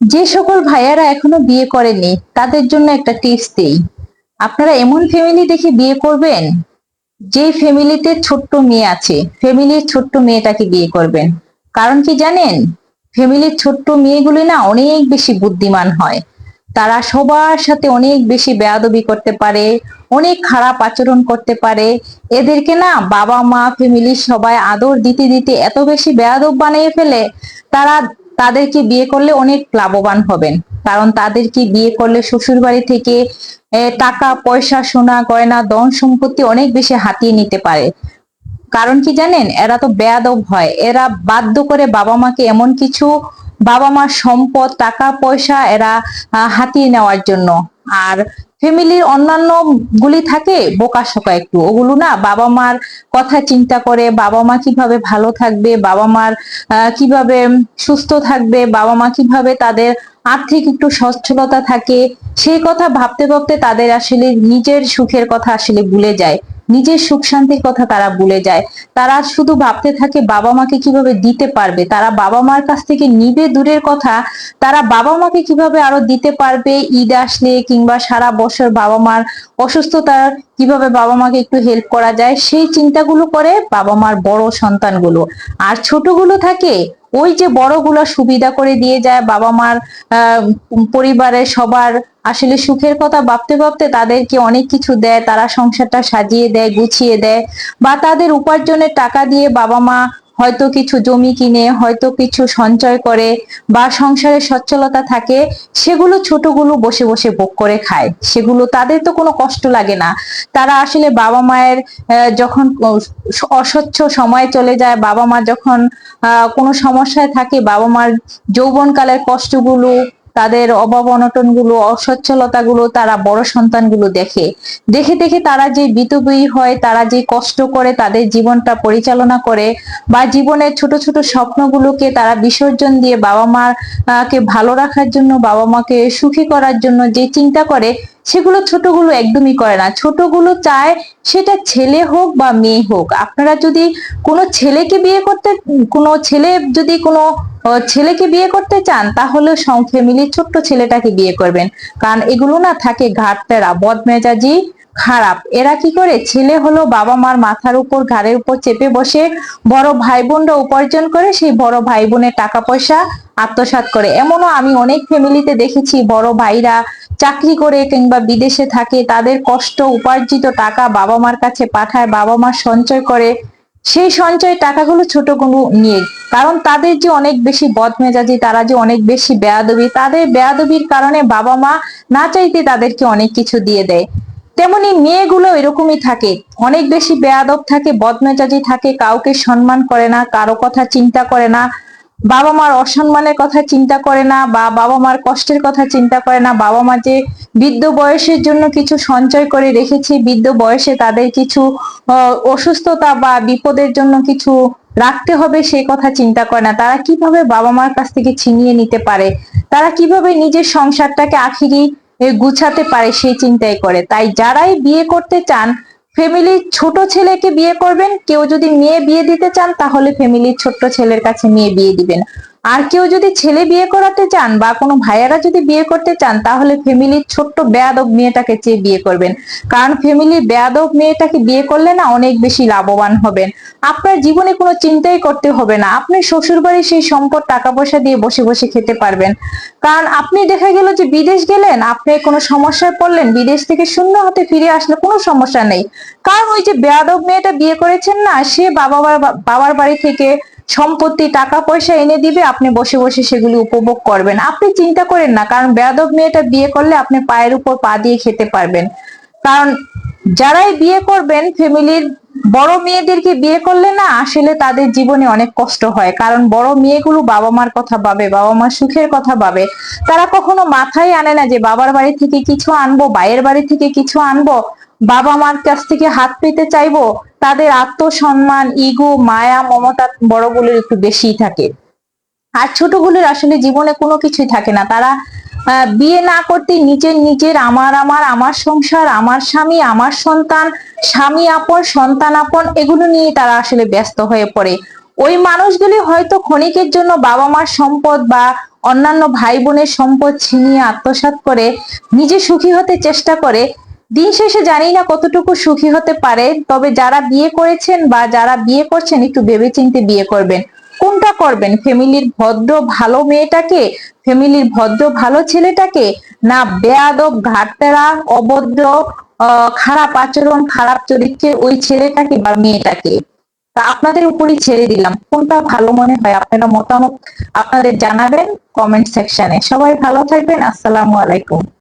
যে সকল ভাইয়ারা এখনও বিয়ে করেনি, তাদের জন্য একটা টিপস দেই। আপনারা এমন ফ্যামিলি দেখে বিয়ে করবেন, যে ফ্যামিলিতে ছোট্ট মেয়ে আছে ফ্যামিলির ছোট্ট মেয়েটাকে বিয়ে করবেন। কারণ কি জানেন? ফ্যামিলির ছোট্ট মেয়েগুলি না অনেক বেশি বুদ্ধিমান হয়। তারা সবার সাথে অনেক বেশি বেয়াদবি করতে পারে, অনেক খারাপ আচরণ করতে পারে। এদেরকে না বাবা মা ফ্যামিলির সবাই আদর দিতে দিতে এত বেশি বেয়াদব বানিয়ে ফেলে, তারা তাদেরকে বিয়ে করলে অনেক লাভবান হবেন। কারণ তাদেরকে বিয়ে করলে শ্বশুর বাড়ি থেকে টাকা, পয়সা, সোনা, গয়না, ধন সম্পত্তি অনেক বেশি হাতিয়ে নিতে পারে। কারণ কি জানেন, এরা তো বেয়াদব হয়। এরা বাধ্য করে বাবা মাকে এমন কিছু, বাবা মার সম্পদ, টাকা, পয়সা এরা হাতিয়ে নেওয়ার জন্য। আর ফ্যামিলির অন্যান্য গুলি থাকে, বোকা শোকা একটু। ওগুলো না বাবা মার কথা চিন্তা করে বাবা মা কীভাবে ভালো থাকবে বাবা মার কীভাবে সুস্থ থাকবে বাবা মা কীভাবে তাদের আর্থিক একটু সচ্ছলতা থাকে, সেই কথা ভাবতে ভাবতে তাদের আসলে নিজের সুখের কথা আসলে ভুলে যায়। নিজের সুখ শান্তির কথা তারা ভুলে যায়। তারা শুধু ভাবতে থাকে, বাবা মাকে কীভাবে দিতে পারবে? তারা বাবা মার কাছ থেকে নিবে দূরের কথা। তারা বাবা মাকে কীভাবে আরও দিতে পারবে? ঈদ আসলে কিংবা সারা বছর বাবা মার অসুস্থতার কীভাবে বাবা মাকে একটু হেল্প করা যায়, সেই চিন্তাগুলো করে বাবা মার বড় সন্তানগুলো। আর ছোটগুলো থাকে, ওই যে বড়গুলো সুবিধা করে দিয়ে যায় বাবা মার পরিবারের সবার আসলে সুখের কথা ভাবতে ভাবতে তাদেরকে অনেক কিছু দেয়, তারা সংসারটা সাজিয়ে দেয়, গুছিয়ে দেয় বা তাদের উপার্জনের টাকা দিয়ে বাবা মা হয়তো কিছু জমি কিনে, হয়তো কিছু সঞ্চয় করে বা সংসারে সচ্ছলতা থাকে, সেগুলো ছোটগুলো বসে বসে ভোগ করে খায়। সেগুলো তাদের তো কোনো কষ্ট লাগে না। তারা আসলে বাবা মায়ের যখন অস্বচ্ছ সময় চলে যায়, বাবা মা যখন কোনো সমস্যায় থাকে, বাবা মার যৌবনকালের কষ্টগুলো তাদের অভাব অনটনগুলো অসচ্ছলতা গুলো তারা বড় সন্তানগুলো দেখে। দেখে দেখে তারা যে বিতবী হয়, তারা যে কষ্ট করে, তাদের জীবনটা পরিচালনা করে বা জীবনের ছোট ছোট স্বপ্নগুলোকে তারা বিসর্জন দিয়ে বাবা মার কে ভালো রাখার জন্য বাবা মাকে সুখী করার জন্য যে চিন্তা করে সেগুলো ছোটগুলো একদমই করে না। ছোটগুলো চায় সেটা ছেলে হোক বা মেয়ে হোক। আপনারা যদি কোনো ছেলেকে বিয়ে করতে, কোনো ছেলে যদি কোনো ছেলেকে বিয়ে করতে চান, তাহলে ফ্যামিলির ছোট্ট ছেলেটাকে বিয়ে করবেন। কারণ এগুলো না থাকে ঘাটতেরা বদমেজাজি, খারাপ। এরা কি করে? ছেলে হলো বাবা মার মাথার উপর, ঘাড়ের উপর চেপে বসে বড় ভাই বোনরা উপার্জন করে, সেই বড় ভাই বোনের টাকা পয়সা আত্মসাৎ করে। এমনও আমি অনেক ফ্যামিলিতে দেখেছি বড় ভাইরা চাকরি করে কিংবা বিদেশে থাকে, তাদের কষ্ট উপার্জিত টাকা বাবা মার কাছে পাঠায় বাবা মা সঞ্চয় করে। সেই সঞ্চয় টাকাগুলো ছোটগুলো নিয়ে, কারণ তাদের যে অনেক বেশি বদমেজাজি, তারা যে অনেক বেশি বেয়াদবি, তাদের বেয়াদবির কারণে বাবা মা না চাইতে তাদেরকে অনেক কিছু দিয়ে দেয়। তেমনি মেয়েগুলো এরকমই থাকে, অনেক বেশি বেয়াদব থাকে, বদমেজাজি থাকে, কাউকে সম্মান করে না, কারও কথা চিন্তা করে না বাবা মার অসম্মানের কথা চিন্তা করে না বা বাবা মার কষ্টের কথা চিন্তা করে না। বাবা মা যে বৃদ্ধ বয়সের জন্য কিছু সঞ্চয় করে রেখেছে, বৃদ্ধ বয়সে তাদের কিছু অসুস্থতা বা বিপদের জন্য কিছু রাখতে হবে সেই কথা চিন্তা করে না। তারা কীভাবে বাবা মার কাছ থেকে ছিনিয়ে নিতে পারে? তারা কীভাবে নিজের সংসারটাকে আখিরি গুছাতে পারে সেই চিন্তাই করে। তাই যারাই বিয়ে করতে চান ফ্যামিলির ছোট ছেলেকে বিয়ে করবেন, কেউ যদি মেয়ে বিয়ে দিতে চান, তাহলে ফ্যামিলির ছোট্ট ছেলের কাছে মেয়ে বিয়ে দিবেন। আর কেউ যদি ছেলে বিয়ে করাতে চান বা কোনো ভাইয়ারা যদি বিয়ে করতে চান, তাহলে ফ্যামিলির ছোট্ট বেয়াদব মেয়েটাকে চেয়ে বিয়ে করবেন। কারণ ফ্যামিলির বেয়াদব মেয়েটাকে বিয়ে করলে না অনেক বেশি লাভবান হবেন। আপনার জীবনে কোনো চিন্তাই করতে হবে না। আপনি শ্বশুর বাড়ির সেই সম্পদ টাকা পয়সা দিয়ে বসে বসে খেতে পারবেন। কারণ আপনি দেখা গেল যে বিদেশ গেলেন, আপনি কোনো সমস্যায় পড়লেন, বিদেশ থেকে শূন্য হাতে ফিরে আসলে কোনো সমস্যা নেই। কারণ ওই যে বেয়াদব মেয়েটা বিয়ে করেছেন না, সে বাবা বাবার বাড়ি থেকে সম্পত্তি, টাকা, পয়সা এনে দিবে, আপনি বসে বসে সেগুলি উপভোগ করবেন। আপনি চিন্তা করেন না, কারণ বেয়াদব মেয়েটা বিয়ে করলে আপনি পায়ের উপর পা দিয়ে খেতে পারবেন। কারণ যারাই বিয়ে করবেন, ফ্যামিলির বড় মেয়েদেরকে বিয়ে করলে না, আসলে তাদের জীবনে অনেক কষ্ট হয়। কারণ বড় মেয়েগুলো বাবা মার কথা ভাবে বাবা মার সুখের কথা ভাবে। তারা কখনো মাথায় আনে না যে, বাবার বাড়ি থেকে কিছু আনব ভাইয়ের বাড়ি থেকে কিছু আনব। বাবা মার কাছ থেকে হাত পেতে চাইব, তাদের আত্মসম্মান, ইগো, মায়া, মমতা বড়গুলোর একটু বেশিই থাকে। আর ছোটগুলোর আসলে জীবনে কোনো কিছুই থাকে না। তারা বিয়ে না করতে নিজের নিজের আমার আমার আমার সংসার, আমার স্বামী, আমার সন্তান, স্বামী আপন, সন্তান আপন, এগুলো নিয়ে তারা আসলে ব্যস্ত হয়ে পড়ে। ওই মানুষগুলি হয়তো ক্ষণিকের জন্য বাবা মার সম্পদ বা অন্যান্য ভাই বোনের সম্পদ ছিনিয়ে আত্মসাৎ করে, নিজে সুখী হতে চেষ্টা করে দিন শেষে জানি না কতটুকু সুখী হতে পারে, তবে যারা বিয়ে করেছেন বা যারা বিয়ে করছেন একটু ভেবেচিন্তে বিয়ে করবেন। কোনটা করবেন? ফ্যামিলির ভদ্র ভালো মেয়েটাকে? ফ্যামিলির ভদ্র ভালো ছেলেটাকে? না বেয়াদব, ঘাটতেরা, অভদ্র খারাপ আচরণ, খারাপ চরিত্রের ওই ছেলেটাকে বা মেয়েটাকে? তা আপনাদের উপরই ছেড়ে দিলাম। কোনটা ভালো মনে হয়? আপনারা মতামত আপনাদের জানাবেন কমেন্ট সেকশনে। সবাই ভালো থাকবেন। আসসালামু আলাইকুম।